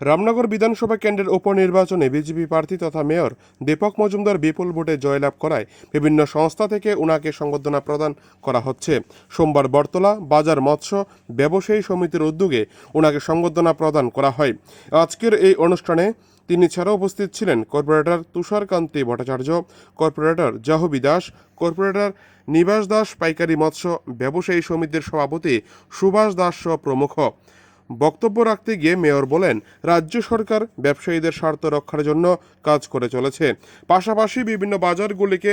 রামনগর বিধানসভা কেন্দ্রের উপনির্বাচনে বিজেপি প্রার্থী তথা মেয়র দীপক মজুমদার বিপুল ভোটে জয়লাভ করায় বিভিন্ন সংস্থা থেকে উনাকে সংবর্ধনা প্রদান করা হচ্ছে। সোমবার বটতলা, বাজার মৎস্য, ব্যবসায়ী সমিতির উদ্যোগে ওনাকে সংবর্ধনা প্রদান করা হয়। আজকের এই অনুষ্ঠানে তিনি ছাড়াও উপস্থিত ছিলেন corporator Tusharkanti Bhattacharya, corporator Jahnavi Das, corporator Nibas Das, পাইকারি মৎস্য, ব্যবসায়ী সমিতির সভাপতি সুভাষ দাস সহ প্রমুখ। বক্তব্য রাখতে গিয়ে মেয়র বলেন, রাজ্য সরকার ব্যবসায়ীদের স্বার্থ রক্ষার জন্য কাজ করে চলেছে। পাশাপাশি বিভিন্ন বাজারগুলিকে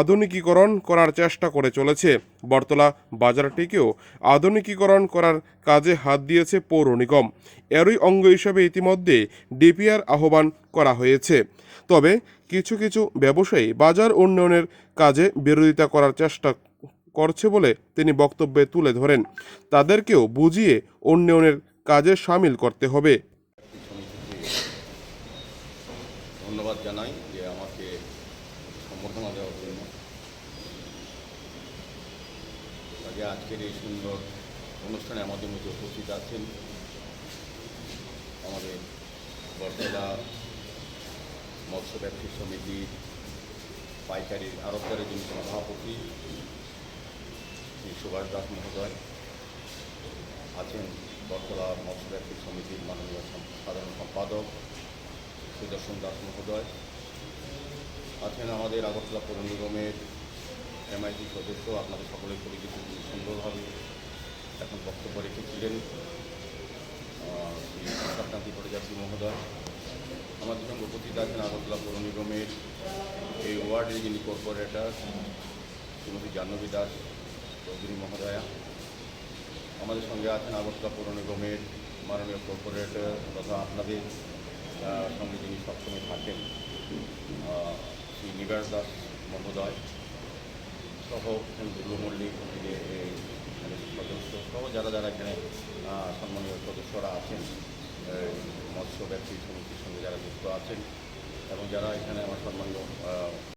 আধুনিকীকরণ করার চেষ্টা করে চলেছে। বর্তলা বাজারটিকেও আধুনিকীকরণ করার কাজে হাত দিয়েছে পৌর নিগম। এরই অঙ্গ হিসেবে ইতিমধ্যে ডিপিআর আহ্বান করা হয়েছে। তবে কিছু কিছু ব্যবসায়ী বাজার উন্নয়নের কাজে বিরোধিতা করার চেষ্টা করছে বলে তিনি বক্তব্যে তুলে ধরেন। তাদেরকেও বুঝিয়ে উন্নয়নের কাজে সামিল করতে হবে। ধন্যবাদ জানাই যে আমাকে সম্বর্ধনা দেওয়ার জন্য। কাজে আজকের এই সুন্দর অনুষ্ঠানে আমাদের মধ্যে উপস্থিত আছেন, আমাদের বরতলা মৎস্য ব্যবসায়ী সমিতির পাইকারি আরবদারের যিনি সভাপতি, শ্রী সুভাষ দাস মহোদয় আছেন বরতলা মৎস্য ব্যবসায়ী সমিতির মাননীয় সাধারণ সম্পাদক সুদর্শন দাস মহোদয়, আছেন আমাদের আগরতলা পৌর নিগমের এমআইটি সদস্য, আপনাদের সকলের পরিচিত সুন্দরভাবে এখন বক্তব্য রেখেছিলেন শ্রী সরকান্তি মহোদয়। আমাদের সঙ্গে উপস্থিত আছেন আগরতলা পৌর নিগমের এই ওয়ার্ডের যিনি কর্পোরেটর, শ্রীমতী জাহ্নবী দাস চৌধুরী মহোদয়া। আমাদের সঙ্গে আছেন আগরতলা পৌর নিগমের মাননীয় কর্পোরেটর তথা আপনাদের সঙ্গে যিনি সবসময় থাকেন শ্রী নিবাস দাস মহোদয় সহ দুর্গ মল্লিক সদস্য সহ যারা যারা এখানে সম্মানীয় সদস্যরা আছেন মৎস্য ব্যবসায়ী সমিতির সঙ্গে যারা যুক্ত আছেন এবং যারা এখানে আমার সম্মানীয়